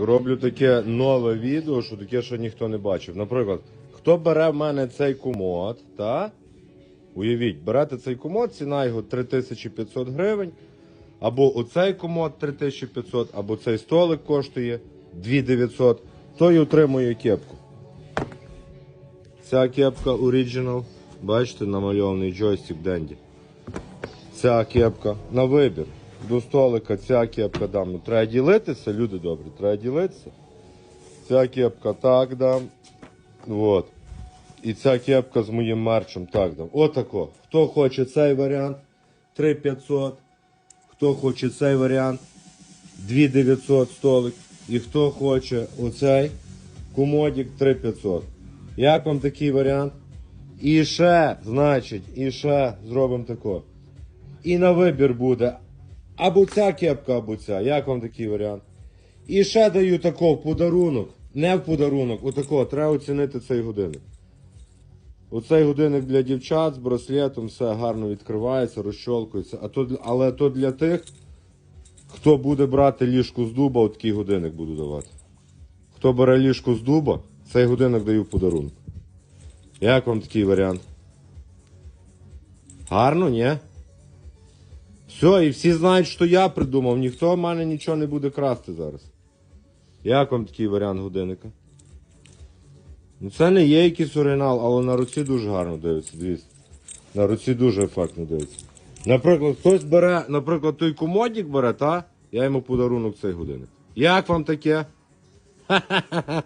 Роблю таке нове відео, що таке, що ніхто не бачив. Наприклад, хто бере в мене цей комод, та? Уявіть, берете цей комод, ціна його 3500 гривень. Або оцей комод 3500, або цей столик коштує 2900, той отримує кепку. Ця кепка Original, бачите, намальований джойстик Денді. Ця кепка на вибір. До столика ця кепка дам. Ну треба ділитися, люди добрі, треба ділитися. Ця кепка так дам. От. І ця кепка з моїм мерчем так дам. Отако. Хто хоче цей варіант 3500. Хто хоче цей варіант 2900 столик. І хто хоче оцей комодік 3500. Як вам такий варіант? І ще, значить, і ще зробимо тако. І на вибір буде або ця кепка, або ця. Як вам такий варіант? І ще даю тако в подарунок. Не в подарунок, отако, треба оцінити цей годинник. Оцей годинник для дівчат з браслетом все гарно відкривається, розщолкується. А то, але то для тих, хто буде брати ліжку з дуба, от такий годинник буду давати. Хто бере ліжку з дуба, цей годинник даю в подарунок. Як вам такий варіант? Гарно, ні? Все, і всі знають, що я придумав, ніхто в мене нічого не буде красти зараз. Як вам такий варіант годинника? Ну це не є якийсь оригінал, але на руці дуже гарно дивиться, дивіться. На руці дуже ефектно дивиться. Наприклад, хтось бере, наприклад, той комодік бере, та? Я йому подарунок цей годинник. Як вам таке? Ха-ха-ха.